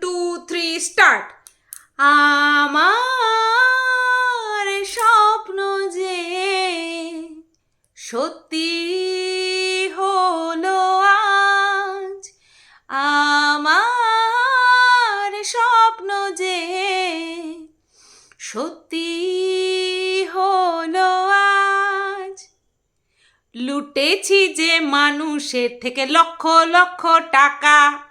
Two three start আমার স্বপ্ন যে সত্যি হলো আজ, আমার স্বপ্ন যে সত্যি হলো আজ। লুটেছি যে মানুষের থেকে লক্ষ লক্ষ টাকা।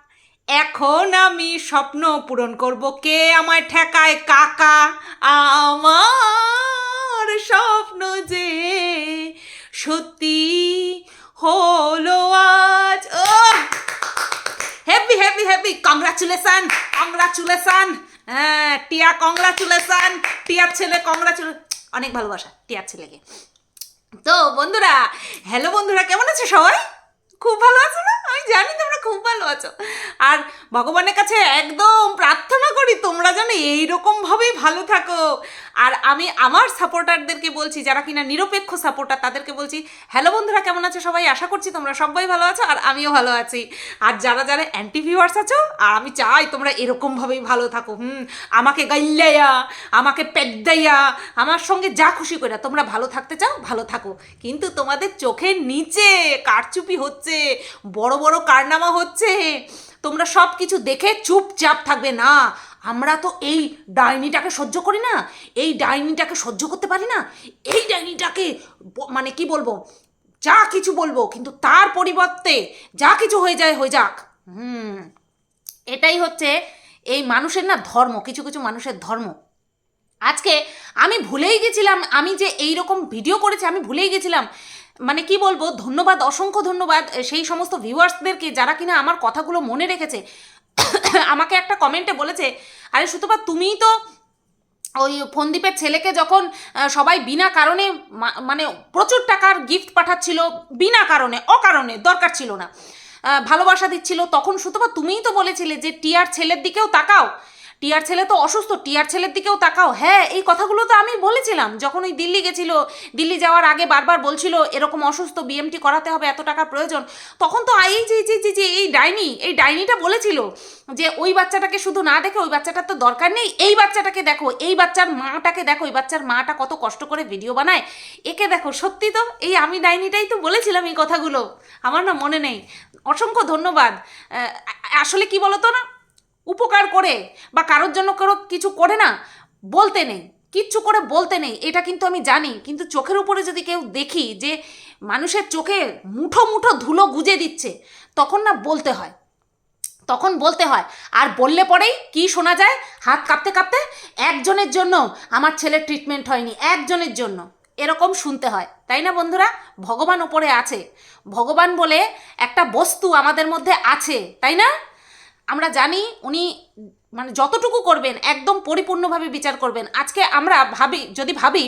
এখন আমি স্বপ্ন পূরণ করব। কে আমায় ঠেকায়? কাকা। আমার স্বপ্ন যে সত্যি হলো আজ। Heavy heavy heavy congratulation congratulation হ্যাঁ টিয়া কংগ্রাচুলেশন টিয়ার ছেলে কংগ্রাচুলে অনেক ভালোবাসা টিয়ার ছেলেকে। তো বন্ধুরা হ্যালো বন্ধুরা, কেমন আছে সবাই? খুব ভালো আছো না? আমি জানি তোমরা খুব ভালো আছো। আর ভগবানের কাছে একদম প্রার্থনা করি তোমরা যেন এইরকমভাবেই ভালো থাকো। আর আমি আমার সাপোর্টারদেরকে বলছি, যারা কিনা নিরপেক্ষ সাপোর্টার তাদেরকে বলছি হ্যালো বন্ধুরা, কেমন আছো সবাই? আশা করছি তোমরা সবাই ভালো আছো আর আমিও ভালো আছি। আর যারা যারা অ্যান্টি ভিউয়ার্স আছো, আর আমি চাই তোমরা এরকমভাবেই ভালো থাকো, হুম? আমাকে গাইল্লাইয়া, আমাকে পেদ্দাইয়া, আমার সঙ্গে যা খুশি করে তোমরা ভালো থাকতে চাও, ভালো থাকো। কিন্তু তোমাদের চোখের নিচে কারচুপি হচ্ছে, বড় বড় কারনামা হচ্ছে, তোমরা সব কিছু দেখে চুপচাপ থাকবে, না। আমরা তো এই ডাইনিটাকে সহ্য করি না, এই ডাইনিটাকে সহ্য করতে পারি না, এই ডাইনিটাকে মানে কি বলব, যা কিছু বলব, কিন্তু তার পরিবর্তে যা কিছু হয়ে যায়, হয়ে যাক। হুম, এটাই হচ্ছে এই মানুষের না ধর্ম, কিছু কিছু মানুষের ধর্ম। আজকে আমি ভুলেই গেছিলাম, আমি যে এই রকম ভিডিও করেছি, আমি ভুলেই গেছিলাম। মানে কি বলব, ধন্যবাদ, অসংখ্য ধন্যবাদ, সেই সমস্ত ভিউয়ার্সদেরকে যারা কিনা আমার কথাগুলো মনে রেখেছে। আমাকে একটা কমেন্টে বলেছে, আরে সুতপা, তুমিই তো ওই ফন্দীপের ছেলেকে যখন সবাই বিনা কারণে মানে প্রচুর টাকার গিফট পাঠাচ্ছিল, বিনা কারণে, অকারণে, দরকার ছিল না ভালোবাসা দিচ্ছিল, তখন সুতপা, তুমিই তো বলেছিলে যে টিয়ার ছেলের দিকেও তাকাও টিয়ার ছেলে তো অসুস্থ, টিয়ার ছেলের দিকেও তাকাও। হ্যাঁ এই কথাগুলো তো আমি বলেছিলাম। যখন ওই দিল্লি গেছিল, দিল্লি যাওয়ার আগে বারবার বলছিল, এরকম অসুস্থ বিএমটি করাতে হবে, এত টাকার প্রয়োজন। তখন তো এই যে যে যে এই ডাইনি, এই ডাইনিটা বলেছিল যে, ওই বাচ্চাটাকে শুধু না দেখে, ওই বাচ্চাটার তো দরকার নেই। এই বাচ্চাটাকে দেখো, এই বাচ্চার মাটাকে দেখো, এই বাচ্চার মাটা কত কষ্ট করে ভিডিও বানায়। একে দেখো, সত্যি তো, এই আমি ডাইনিটাই তো বলেছিলাম এই কথাগুলো। আমার না মনে নেই। অসংখ্য ধন্যবাদ। আসলে কি বলতো না? উপকার করে বা কারোর জন্য কারও কিছু করে না, বলতে নেই, কিচ্ছু করে বলতে নেই, এটা কিন্তু আমি জানি। কিন্তু চোখের উপরে যদি কেউ দেখি যে মানুষের চোখে মুঠো মুঠো ধুলো গুজে দিচ্ছে, তখন না বলতে হয়। তখন বলতে হয়, আর বললে পরেই কি শোনা যায়? হাত কাঁপতে কাঁপতে, একজনের জন্য আমার ছেলের ট্রিটমেন্ট হয়নি, একজনের জন্য। এরকম শুনতে হয়, তাই না বন্ধুরা? ভগবান ওপরে আছে। ভগবান বলে একটা বস্তু আমাদের মধ্যে আছে, তাই না? আমরা জানি উনি মানে যতটুকু করবেন, একদম পরিপূর্ণভাবে বিচার করবেন। আজকে আমরা ভাবি, যদি ভাবি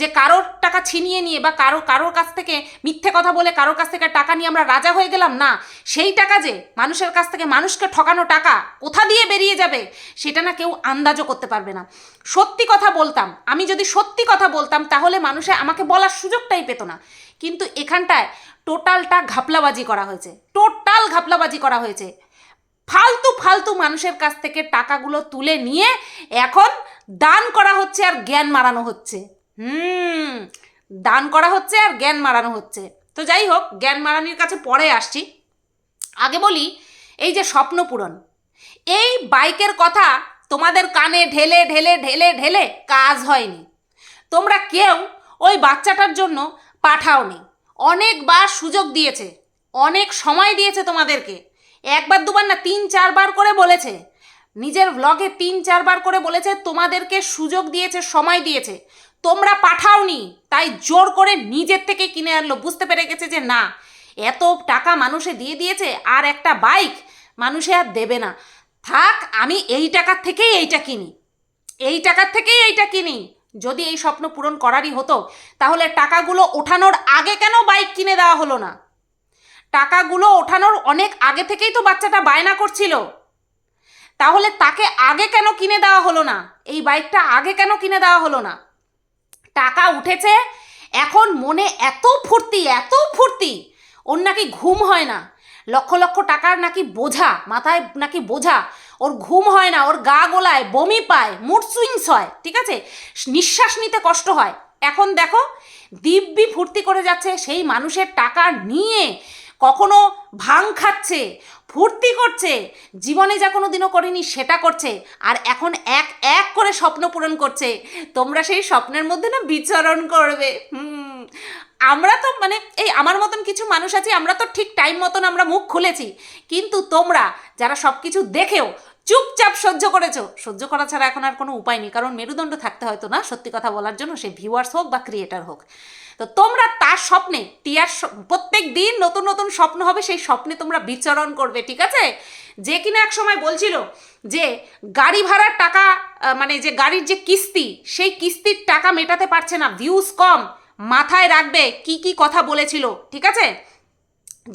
যে কারোর টাকা ছিনিয়ে নিয়ে বা কারও, কারোর কাছ থেকে মিথ্যে কথা বলে কারোর কাছ থেকে টাকা নিয়ে আমরা রাজা হয়ে গেলাম, না। সেই টাকা যে মানুষের কাছ থেকে মানুষকে ঠকানো টাকা কোথা দিয়ে বেরিয়ে যাবে, সেটা না কেউ আন্দাজও করতে পারবে না। সত্যি কথা বলতাম, আমি যদি সত্যি কথা বলতাম, তাহলে মানুষে আমাকে বলার সুযোগটাই পেত না। কিন্তু এখানটায় টোটালটা ঘাপলাবাজি করা হয়েছে, টোটাল ঘাপলাবাজি করা হয়েছে। ফালতু ফালতু মানুষের কাছ থেকে টাকাগুলো তুলে নিয়ে এখন দান করা হচ্ছে আর জ্ঞান মারানো হচ্ছে। হুম, দান করা হচ্ছে আর জ্ঞান মারানো হচ্ছে। তো যাই হোক, জ্ঞান মারানির কাছে পরে আসছি। আগে বলি, এই যে স্বপ্ন পূরণ, এই বাইকের কথা তোমাদের কানে ঢেলে ঢেলে ঢেলে ঢেলে কাজ হয়নি। তোমরা কেউ ওই বাচ্চাটার জন্য পাঠাওনি। অনেকবার সুযোগ দিয়েছে, অনেক সময় দিয়েছে তোমাদেরকে। একবার, দুবার না, তিন, চারবার করে বলেছে। নিজের ব্লগে তিন, চারবার করে বলেছে, তোমাদেরকে সুযোগ দিয়েছে, সময় দিয়েছে। তোমরা পাঠাওনি, তাই জোর করে নিজের থেকে কিনে আনলো। বুঝতে পেরে গেছে যে না, এত টাকা মানুষে দিয়ে দিয়েছে, আর একটা বাইক মানুষে আর দেবে না। থাক, আমি এই টাকার থেকেই এইটা কিনি। এই টাকার থেকেই এইটা কিনি। যদি এই স্বপ্ন পূরণ করারই হতো, তাহলে টাকাগুলো ওঠানোর আগে কেন বাইক কিনে দেওয়া হলো না? টাকাগুলো ওঠানোর অনেক আগে থেকেই তো বাচ্চাটা বায়না করছিল। তাহলে তাকে আগে কেন কিনে দেওয়া হলো না? এই বাইকটা আগে কেন কিনে দেওয়া হলো না? টাকা উঠেছে, এখন মনে এত ফুর্তি এত ফুর্তি, ওর নাকি ঘুম হয় না। লক্ষ লক্ষ টাকার নাকি বোঝা, মাথায় নাকি বোঝা, ওর ঘুম হয় না, ওর গা গোলায়, বমি পায় মুড সুইংস হয়, ঠিক আছে? নিঃশ্বাস নিতে কষ্ট হয়। এখন দেখো, দিব্যি ফুর্তি করে যাচ্ছে সেই মানুষের টাকা নিয়ে। কখনো ভাং খাচ্ছে, ফুর্তি করছে, জীবনে যা কোনো দিনও করেনি সেটা করছে, আর এখন এক এক করে স্বপ্ন পূরণ করছে। তোমরা সেই স্বপ্নের মধ্যে না বিচরণ করবে। আমরা তো মানে এই আমার মতন কিছু মানুষ আছে, আমরা তো ঠিক টাইম মতন আমরা মুখ খুলেছি। কিন্তু তোমরা যারা সব কিছু দেখেও চুপচাপ সহ্য করেছ। সহ্য করা ছাড়া এখন আর কোনো উপায় নেই, কারণ মেরুদণ্ড থাকতে হয়তো না। সত্যি কথা বলার জন্য সে ভিউয়ার্স হোক বা ক্রিয়েটার হোক। তো তোমরা তার স্বপ্নে, টিয়ার প্রত্যেক দিন নতুন নতুন স্বপ্ন হবে, সেই স্বপ্নে তোমরা বিচরণ করবে, ঠিক আছে? যে কিনা এক সময় বলছিল যে গাড়ি ভাড়ার টাকা মানে যে গাড়ির যে কিস্তি, সেই কিস্তির টাকা মেটাতে পারছে না। ভিউজ কম, মাথায় রাখবে, কি কি কথা বলেছিল, ঠিক আছে?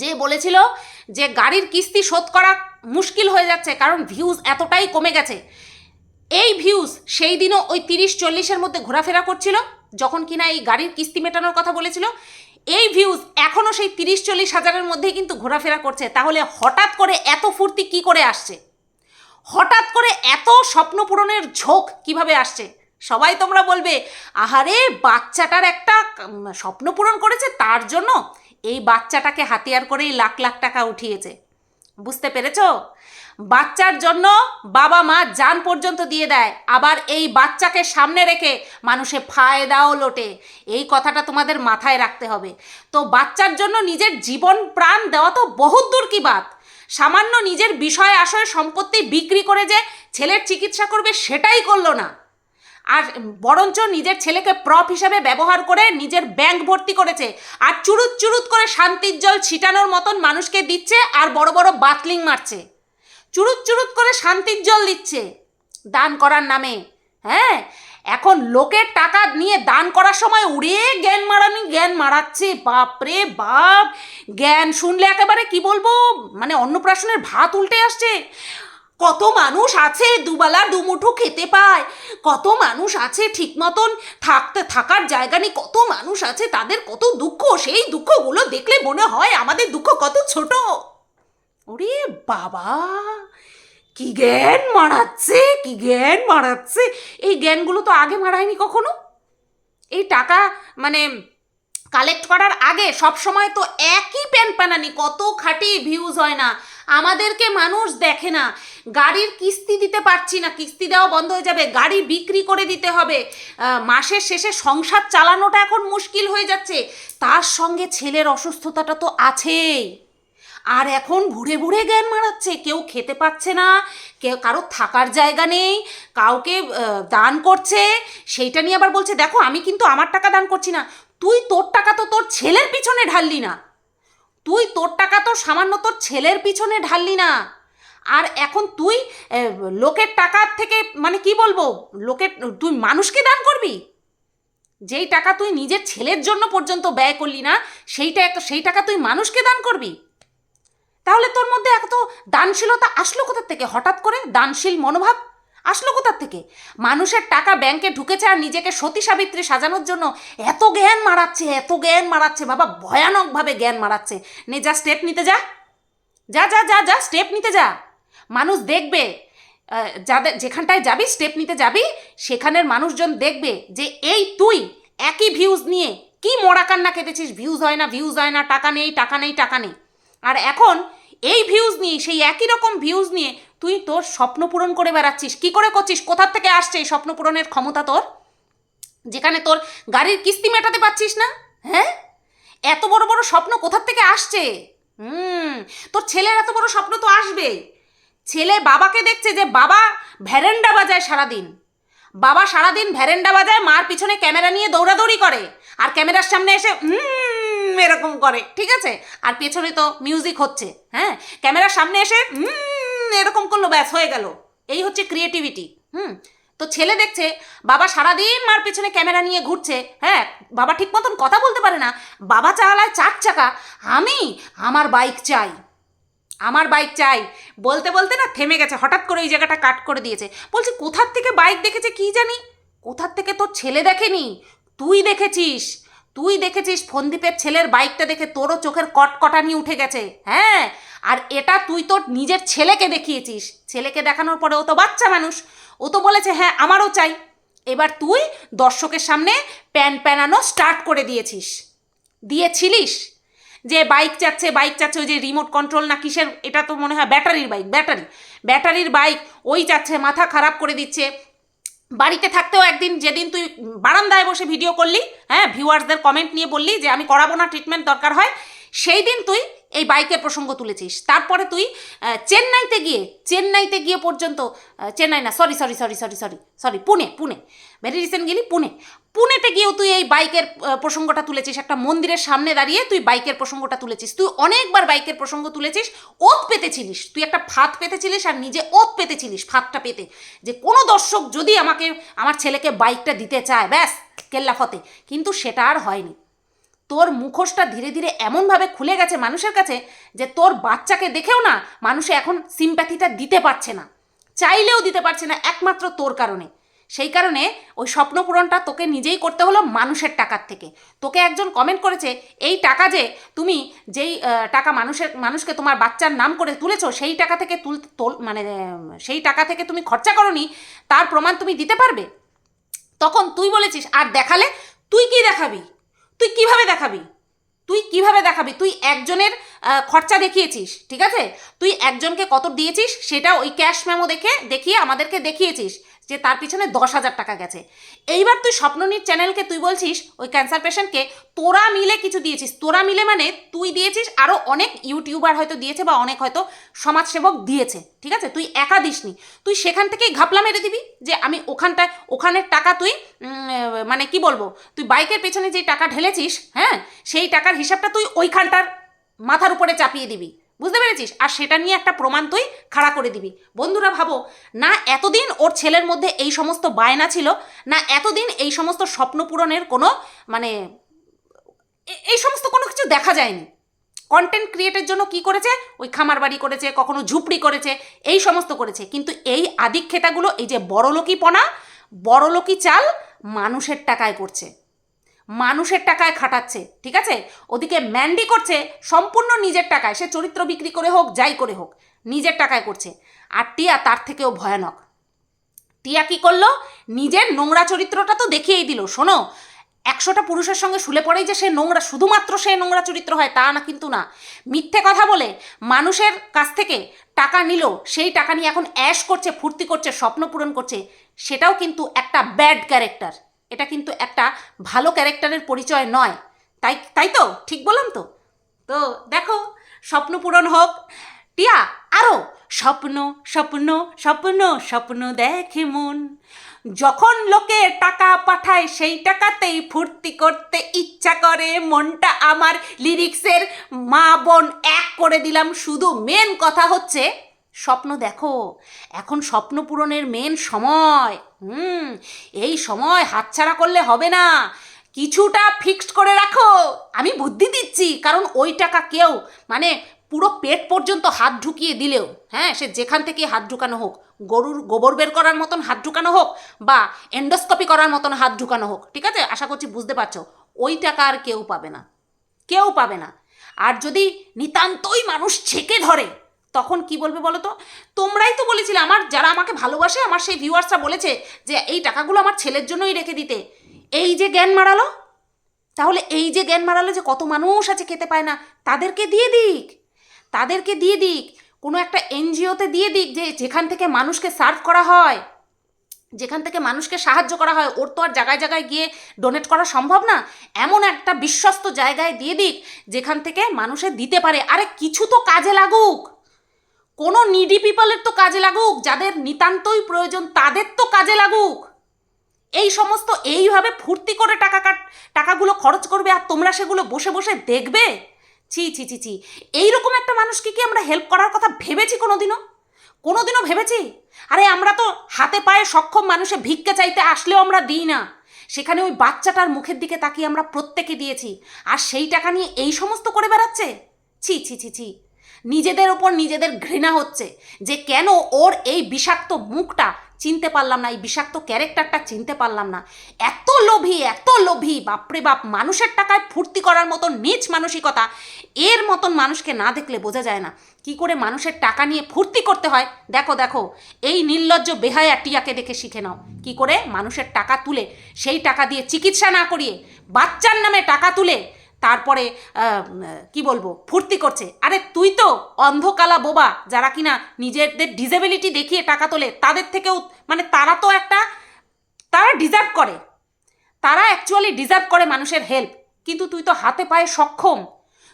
যে বলেছিল যে গাড়ির কিস্তি শোধ করা মুশকিল হয়ে যাচ্ছে, কারণ ভিউজ এতটাই কমে গেছে। এই ভিউজ সেই দিনও ওই তিরিশ চল্লিশের মধ্যে ঘোরাফেরা করছিল, যখন কিনা এই গাড়ির কিস্তি মেটানোর কথা বলেছিল। এই ভিউজ এখনও সেই তিরিশ চল্লিশ হাজারের মধ্যেই কিন্তু ঘোরাফেরা করছে। তাহলে হঠাৎ করে এত ফুর্তি কি করে আসছে? হঠাৎ করে এত স্বপ্ন পূরণের ঝোঁক কীভাবে আসছে? সবাই তোমরা বলবে, আহারে, বাচ্চাটার একটা স্বপ্ন পূরণ করেছে তার জন্য? এই বাচ্চাটাকে হাতিয়ার করেই লাখ লাখ টাকা উঠিয়েছে। বুঝতে পেরেছ? বাচ্চার জন্য বাবা মা যান পর্যন্ত দিয়ে দেয়। আবার এই বাচ্চাকে সামনে রেখে মানুষে ফায়দাও লোটে। এই কথাটা তোমাদের মাথায় রাখতে হবে। তো বাচ্চার জন্য নিজের জীবন প্রাণ দেওয়া তো বহুত দূর কি বাত। সামান্য নিজের বিষয় আশয় সম্পত্তি বিক্রি করে যে ছেলের চিকিৎসা করবে সেটাই করল না। আর বরঞ্চ নিজের ছেলেকে প্রপ হিসাবে ব্যবহার করে নিজের ব্যাংক ভর্তি করেছে। আর চুরুত চুরুত করে শান্তির জল ছিটানোর মতন মানুষকে দিচ্ছে আর বড় বড় বাতলিং মারছে। চুরুত চুরুত করে শান্তির জল দিচ্ছে। দান করার নামে। হ্যাঁ? এখন লোকের টাকা নিয়ে দান করার সময় উড়ে জ্ঞান মারানি, জ্ঞান মারাচ্ছে। বাপরে বাপ! জ্ঞান শুনলে একেবারে কি বলব? মানে অন্নপ্রাশনের ভাত উল্টে আসছে। কত মানুষ আছে দুবেলা দুমুঠো খেতে পায়, কত মানুষ আছে ঠিক মতন থাকতে থাকার জায়গা নেই, কত মানুষ আছে তাদের কত দুঃখ, সেই দুঃখগুলো দেখলে মনে হয় আমাদের দুঃখ কত ছোট। ওরে বাবা, কি জ্ঞান মারাচ্ছে, কি জ্ঞান মারাচ্ছে, এই জ্ঞানগুলো তো আগে মারায়নি কখনো? এই টাকা মানে কালেক্ট করার আগে সব সময় তো একই প্যান প্যানানি কত খাটি ভিউজ হয় না, আমাদেরকে মানুষ দেখে না গাড়ির কিস্তি দিতে পারছি না, কিস্তি দেওয়া বন্ধ হয়ে যাবে, গাড়ি বিক্রি করে দিতে হবে। মাসের শেষে সংসার চালানোটা এখন মুশকিল হয়ে যাচ্ছে। তার সঙ্গে ছেলের অসুস্থতাটা তো আছেই। আর এখন ঘুরে ঘুরে জ্ঞান মারাচ্ছে কেউ খেতে পাচ্ছে না, কেউ কারও থাকার জায়গা নেই, কাউকে দান করছে, সেইটা নিয়ে আবার বলছে, দেখো, আমি কিন্তু আমার টাকা দান করছি না, তুই তোর টাকা তো তোর ছেলের পিছনে ঢাললি না। তুই তোর টাকা তো সামান্য তোর ছেলের পিছনে ঢাললি না। আর এখন তুই লোকের টাকার থেকে মানে কি বলব, লোকের, তুই মানুষকে দান করবি? যেই টাকা তুই নিজের ছেলের জন্য পর্যন্ত ব্যয় করলি না, সেইটা একটা সেই টাকা তুই মানুষকে দান করবি? তাহলে তোর মধ্যে এত দানশীলতা আসলো কোথার থেকে? হঠাৎ করে দানশীল মনোভাব আসলো কোথার থেকে? মানুষের টাকা ব্যাংকে ঢুকেছে আর নিজেকে সতী সাবিত্রী সাজানোর জন্য এত জ্ঞান মারাচ্ছে, এত জ্ঞান মারাচ্ছে, বাবা, ভয়ানকভাবে জ্ঞান মারাচ্ছে। নে, যা স্টেপ নিতে যা। যা যা যা যা স্টেপ নিতে যা। মানুষ দেখবে যাদের, যেখানটায় যাবি স্টেপ নিতে যাবি, সেখানের মানুষজন দেখবে যে এই তুই একই ভিউজ নিয়ে কি মোড়া কান্না কেটেছিস ভিউজ হয় না ভিউজ হয় না, টাকা নেই টাকা নেই টাকা নেই। আর এখন এই ভিউজ নিয়ে, সেই একই রকম ভিউজ নিয়ে তুই তোর স্বপ্ন পূরণ করে বেড়াচ্ছিস। কি করে করছিস? কোথার থেকে আসছে এই স্বপ্ন পূরণের ক্ষমতা তোর? যেখানে তোর গাড়ির কিস্তি মেটাতে পারছিস না? হ্যাঁ? এত বড় বড় স্বপ্ন কোথার থেকে আসছে? হুম, তোর ছেলের এত বড় স্বপ্ন তো আসবে ছেলে বাবাকে দেখছে যে বাবা ভ্যারেন্ডা বাজায় সারাদিন। বাবা সারাদিন ভ্যারেন্ডা বাজায় মার পিছনে ক্যামেরা নিয়ে দৌড়াদৌড়ি করে আর ক্যামেরার সামনে এসে এরকম করে, ঠিক আছে? আর পেছনে তো মিউজিক হচ্ছে হ্যাঁ? ক্যামেরার সামনে এসে এরকম করল, ব্যাস, হয়ে গেল। এই হচ্ছে ক্রিয়েটিভিটি হুম? তো ছেলে দেখছে বাবা সারাদিন মার পেছনে ক্যামেরা নিয়ে ঘুরছে হ্যাঁ? বাবা ঠিক মতন কথা বলতে পারে না। বাবা চালায় চার চাকা, আমি আমার বাইক চাই। আমার বাইক চাই। বলতে বলতে না থেমে গেছে, হঠাৎ করে এই জায়গাটা কাট করে দিয়েছে। বলছি, কোথার থেকে বাইক দেখেছে কি জানি? কোথার থেকে তোর ছেলে দেখেনি? তুই দেখেছিস? তুই দেখেছিস ফন্দীপের ছেলের বাইকটা দেখে তোরও চোখের কটকটানি উঠে গেছে হ্যাঁ? আর এটা তুই তোর নিজের ছেলেকে দেখিয়েছিস। ছেলেকে দেখানোর পরে ও তো বাচ্চা মানুষ। ও তো বলেছে হ্যাঁ আমারও চাই। এবার তুই দর্শকের সামনে প্যান প্যানানো স্টার্ট করে দিয়েছিস। দিয়েছিলিস? যে বাইক চাচ্ছে বাইক চাচ্ছে, ওই যে রিমোট কন্ট্রোল না কিসের, এটা তো মনে হয় ব্যাটারির বাইক ব্যাটারি ব্যাটারির বাইক ওই চাচ্ছে, মাথা খারাপ করে দিচ্ছে। বাড়িতে থাকতেও একদিন, যেদিন তুই বারান্দায় বসে ভিডিও করলি হ্যাঁ ভিউয়ার্সদের কমেন্ট নিয়ে বললি যে, আমি করাবো না ট্রিটমেন্ট দরকার হয়। সেই দিন তুই এই বাইকের প্রসঙ্গ তুলেছিস। তারপরে তুই চেন্নাইতে গিয়ে চেন্নাইতে গিয়ে পর্যন্ত চেন্নাই না sorry sorry sorry sorry sorry sorry Pune Pune very recent গেলি পুনে। পুনেতে গিয়েও তুই এই বাইকের প্রসঙ্গটা তুলেছিস। একটা মন্দিরের সামনে দাঁড়িয়ে তুই বাইকের প্রসঙ্গটা তুলেছিস। তুই অনেকবার বাইকের প্রসঙ্গ তুলেছিস, ওত পেতেছিলিস। তুই একটা ফাঁদ পেতেছিলিস আর নিজে ওত পেতেছিলিস ফাঁদটা পেতে। যে কোনো দর্শক যদি আমাকে, আমার ছেলেকে বাইকটা দিতে চায়, ব্যাস, কেল্লাফতে। কিন্তু সেটা আর হয়নি। তোর মুখোশটা ধীরে ধীরে এমনভাবে খুলে গেছে মানুষের কাছে যে তোর বাচ্চাকে দেখেও না মানুষে এখন সিম্প্যাথিটা দিতে পারছে না। চাইলেও দিতে পারছে না একমাত্র তোর কারণে। সেই কারণে ওই স্বপ্ন পূরণটা তোকে নিজেই করতে হলো মানুষের টাকার থেকে। তোকে একজন কমেন্ট করেছে, এই টাকা যে তুমি যেই টাকা মানুষের, মানুষকে তোমার বাচ্চার নাম করে তুলেছো, সেই টাকা থেকে তোল মানে সেই টাকা থেকে তুমি খরচা করনি, তার প্রমাণ তুমি দিতে পারবে? তখন তুই বলেছিস, আর দেখালে তুই কি দেখাবি? তুই কীভাবে দেখাবি? তুই কীভাবে দেখাবি? তুই একজনের খরচা দেখিয়েছিস, ঠিক আছে? তুই একজনকে কত দিয়েছিস সেটা ওই ক্যাশ মেমো দেখে দেখিয়ে আমাদেরকে দেখিয়েছিস। যে তার পিছনে দশ হাজার টাকা গেছে। এইবার তুই স্বপ্ননীর চ্যানেলকে তুই বলছিস, ওই ক্যান্সার পেশেন্টকে তোরা মিলে কিছু দিয়েছিস। তোরা মিলে মানে তুই দিয়েছিস আরও অনেক ইউটিউবার হয়তো দিয়েছে বা অনেক হয়তো সমাজসেবক দিয়েছে। ঠিক আছে? তুই একা দিসনি। তুই সেখান থেকেই ঘাপলা মেরে দিবি যে আমি ওখানটায়, ওখানের টাকা তুই মানে কি বলব, তুই বাইকের পেছনে যে টাকা ঢেলেছিস হ্যাঁ? সেই টাকার হিসাবটা তুই ওইখানটার মাথার উপরে চাপিয়ে দিবি। বুঝতে পেরেছিস? আর সেটা নিয়ে একটা প্রমাণ তুই খাড়া করে দিবি। বন্ধুরা, ভাবো, না এতদিন ওর ছেলের মধ্যে এই সমস্ত বায়না ছিল, না এতদিন এই সমস্ত স্বপ্ন পূরণের কোনো মানে এই সমস্ত কোনো কিছু দেখা যায়নি। কন্টেন্ট ক্রিয়েটের জন্য কি করেছে? ওই খামার বাড়ি করেছে, কখনো ঝুপড়ি করেছে, এই সমস্ত করেছে। কিন্তু এই আদিক্ষেতাগুলো, এই যে বড়লোকিপনা বড়লোকি চাল মানুষের টাকায় করছে। মানুষের টাকায় খাটাচ্ছে, ঠিক আছে? ওদিকে ম্যান্ডি করছে সম্পূর্ণ নিজের টাকায়, সে চরিত্র বিক্রি করে হোক, যাই করে হোক, নিজের টাকায় করছে। আর টিয়া তার থেকেও ভয়ানক। টিয়া কি করল? নিজের নোংরা চরিত্রটা তো দেখিয়েই দিল। শোনো, একশোটা পুরুষের সঙ্গে শুলে পড়েই যে সে নোংরা, শুধুমাত্র সে নোংরা চরিত্র হয়, তা না কিন্তু না। মিথ্যে কথা বলে মানুষের কাছ থেকে টাকা নিল, সেই টাকা নিয়ে এখন অ্যাশ করছে, ফুর্তি করছে, স্বপ্ন পূরণ করছে, সেটাও কিন্তু একটা ব্যাড ক্যারেক্টার। এটা কিন্তু একটা ভালো ক্যারেক্টারের পরিচয় নয়। তাই তাই তো? ঠিক বললাম তো? তো দেখো, স্বপ্ন পূরণ হোক। টিয়া আরও স্বপ্ন স্বপ্ন স্বপ্ন স্বপ্ন দেখে মন। যখন লোকে টাকা পাঠায়, সেই টাকাতেই ফুর্তি করতে ইচ্ছা করে। মনটা আমার লিরিক্সের মা বোন এক করে দিলাম। শুধু মেন কথা হচ্ছে স্বপ্ন দেখো। এখন স্বপ্ন পূরণের মেন সময়। হুম, এই সময় হাতছাড়া করলে হবে না। কিছুটা ফিক্সড করে রাখো। আমি বুদ্ধি দিচ্ছি, কারণ ওই টাকা কেউ মানে পুরো পেট পর্যন্ত হাত ঢুকিয়ে দিলেও হ্যাঁ সে যেখান থেকে হাত ঢুকানো হোক, গরুর গোবর বের করার মতন হাত ঢুকানো হোক বা এন্ডোস্কোপি করার মতন হাত ঢুকানো হোক, ঠিক আছে? আশা করছি বুঝতে পারছ। ওই টাকা আর কেউ পাবে না। কেউ পাবে না। আর যদি নিতান্তই মানুষ ছেঁকে ধরে তখন কি বলবে বলো তো? তোমরাই তো বলেছিলে আমার, যারা আমাকে ভালোবাসে, আমার সেই ভিউয়ার্সরা বলেছে যে এই টাকাগুলো আমার ছেলের জন্যই রেখে দিতে। এই যে জ্ঞান মারালো, তাহলে এই যে জ্ঞান মারালো যে কত মানুষ আছে খেতে পায় না, তাদেরকে দিয়ে দিক। তাদেরকে দিয়ে দিক। কোনো একটা এনজিওতে দিয়ে দিক যে যেখান থেকে মানুষকে সার্ভ করা হয়, যেখান থেকে মানুষকে সাহায্য করা হয়। ওর তো আর জায়গায় জায়গায় গিয়ে ডোনেট করা সম্ভব না। এমন একটা বিশ্বস্ত জায়গায় দিয়ে দিক যেখান থেকে মানুষে দিতে পারে। আরে কিছু তো কাজে লাগুক। কোনো নিডি পিপলের তো কাজে লাগুক, যাদের নিতান্তই প্রয়োজন তাদের তো কাজে লাগুক। এই সমস্ত এইভাবে ফুর্তি করে টাকা কাট, টাকাগুলো খরচ করবে আর তোমরা সেগুলো বসে বসে দেখবে? ছি ছি ছি ছি। এইরকম একটা মানুষকে কি আমরা হেল্প করার কথা ভেবেছি কোনোদিনও? কোনোদিনও ভেবেছি? আরে আমরা তো হাতে পায়ে সক্ষম মানুষে ভিক্ষা চাইতে আসলেও আমরা দিই না। সেখানে ওই বাচ্চাটার মুখের দিকে তাকিয়ে আমরা প্রত্যেকে দিয়েছি। আর সেই টাকা নিয়ে এই সমস্ত করে বেড়াচ্ছে? ছি ছি ছি ছি। নিজেদের ওপর নিজেদের ঘৃণা হচ্ছে যে কেন ওর এই বিষাক্ত মুখটা চিনতে পারলাম না, এই বিষাক্ত ক্যারেক্টারটা চিনতে পারলাম না। এত লোভী এত লোভী, বাপরে বাপ, মানুষের টাকায় ফুর্তি করার মতো নিচ মানসিকতা এর মতন মানুষকে না দেখলে বোঝা যায় না। কি করে মানুষের টাকা নিয়ে ফুর্তি করতে হয়? দেখো দেখো, এই নির্লজ্জ বেহায়া টিয়াকে দেখে শিখে নাও। কি করে? মানুষের টাকা তুলে, সেই টাকা দিয়ে চিকিৎসা না করিয়ে বাচ্চার নামে টাকা তুলে তারপরে কি বলব, ফুর্তি করছে। আরে তুই তো অন্ধকালা বোবা, যারা কিনা নিজেদের ডিসেবিলিটি দেখিয়ে টাকা তোলে, তাদের থেকেও মানে তারা তো একটা, তারা ডিজার্ভ করে। তারা অ্যাকচুয়ালি ডিজার্ভ করে মানুষের হেল্প কিন্তু তুই তো হাতে পায়ে সক্ষম।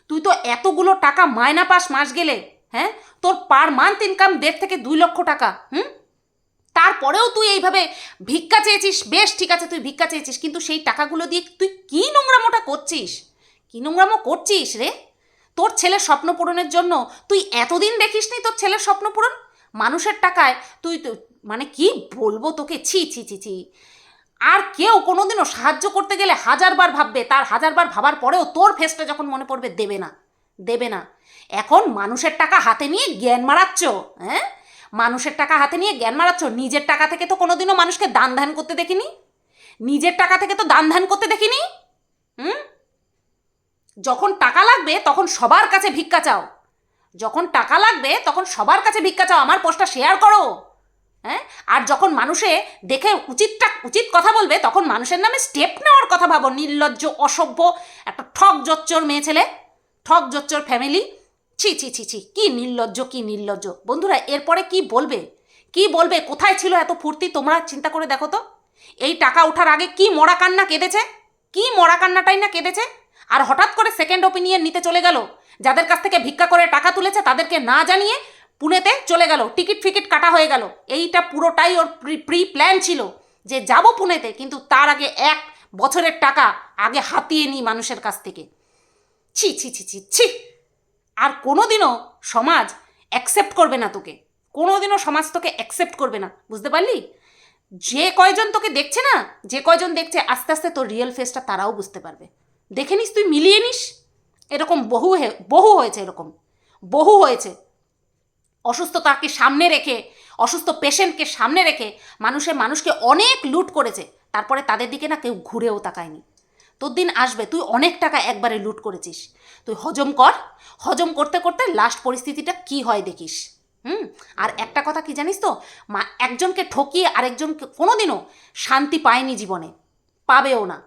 তুই তো এতগুলো টাকা মায়না পাস মাস গেলে হ্যাঁ? তোর পার মান্থ ইনকাম দেড় থেকে দুই লক্ষ টাকা, হুম? তারপরেও তুই এইভাবে ভিক্ষা চেয়েছিস, বেশ ঠিক আছে, তুই ভিক্ষা চেয়েছিস, কিন্তু সেই টাকাগুলো দিয়ে তুই কী নোংরা মোটা করছিস? কী নোংরামো করছিস রে? তোর ছেলের স্বপ্ন পূরণের জন্য তুই এতদিন দেখিসনি তোর ছেলের স্বপ্ন পূরণ? মানুষের টাকায় তুই মানে কি বলব তোকে? ছি ছি ছি ছি। আর কেউ কোনোদিনও সাহায্য করতে গেলে হাজারবার ভাববে, তার হাজারবার ভাবার পরেও তোর ফেসটা যখন মনে পড়বে, দেবে না দেবে না। এখন মানুষের টাকা হাতে নিয়ে জ্ঞান মারাচ্ছ হ্যাঁ? মানুষের টাকা হাতে নিয়ে জ্ঞান মারাচ্ছ, নিজের টাকা থেকে তো কোনোদিনও মানুষকে দান ধ্যান করতে দেখিনি? নিজের টাকা থেকে তো দান ধ্যান করতে দেখিনি? হুম? যখন টাকা লাগবে, তখন সবার কাছে ভিক্ষা চাও। যখন টাকা লাগবে, তখন সবার কাছে ভিক্ষা চাও, আমার পোস্টটা শেয়ার করো। হ্যাঁ? আর যখন মানুষে দেখে উচিতটা, উচিত কথা বলবে, তখন মানুষের নামে স্টেপ নেওয়ার কথা ভাবো, নির্লজ্জ, অসভ্য, একটা ঠক জচ্চর মেয়ে ছেলে, ঠক জচ্চর ফ্যামিলি ছি ছি ছি ছি, কী নির্লজ্জ কী নির্লজ্জ। বন্ধুরা, এরপরে কি বলবে? কি বলবে? কোথায় ছিল এত ফুর্তি? তোমরা চিন্তা করে দেখো তো। এই টাকা ওঠার আগে কি মরা কান্না কেঁদেছে? কি মরা কান্নাটাই না কেঁদেছে? আর হঠাৎ করে সেকেন্ড ওপিনিয়ন নিতে চলে গেল, যাদের কাছ থেকে ভিক্ষা করে টাকা তুলেছে তাদেরকে না জানিয়ে পুনেতে চলে গেল, টিকিট ফিকিট কাটা হয়ে গেল। এইটা পুরোটাই ওর প্রি প্ল্যান ছিল যে যাব পুনেতে, কিন্তু তার আগে এক বছরের টাকা আগে হাতিয়ে নিই মানুষের কাছ থেকে। ছি ছি ছি ছি ছি! আর কোনোদিনও সমাজ অ্যাকসেপ্ট করবে না তোকে। কোনোদিনও সমাজ তোকে অ্যাকসেপ্ট করবে না, বুঝতে পারলি? যে কয়জন তোকে দেখছে না, যে কয়জন দেখছে আস্তে আস্তে তোর রিয়েল ফেসটা তারাও বুঝতে পারবে। দেখে নিস তুই, মিলিয়ে নিস। এরকম বহু বহু হয়েছে এরকম। বহু হয়েছে। অসুস্থতাকে সামনে রেখে, অসুস্থ পেশেন্টকে সামনে রেখে মানুষের মানুষকে অনেক লুট করেছে। তারপরে তাদের দিকে না কেউ ঘুরেও তাকায়নি। তোর দিন আসবে, তুই অনেক টাকা একবারে লুট করেছিস। তুই হজম কর। হজম করতে করতে লাস্ট পরিস্থিতিটা কি হয় দেখিস। হুম? আর একটা কথা কি জানিস তো? মা, একজনকে ঠকিয়ে আরেকজনকে কোনোদিনও শান্তি পায়নি জীবনে। পাবেও না।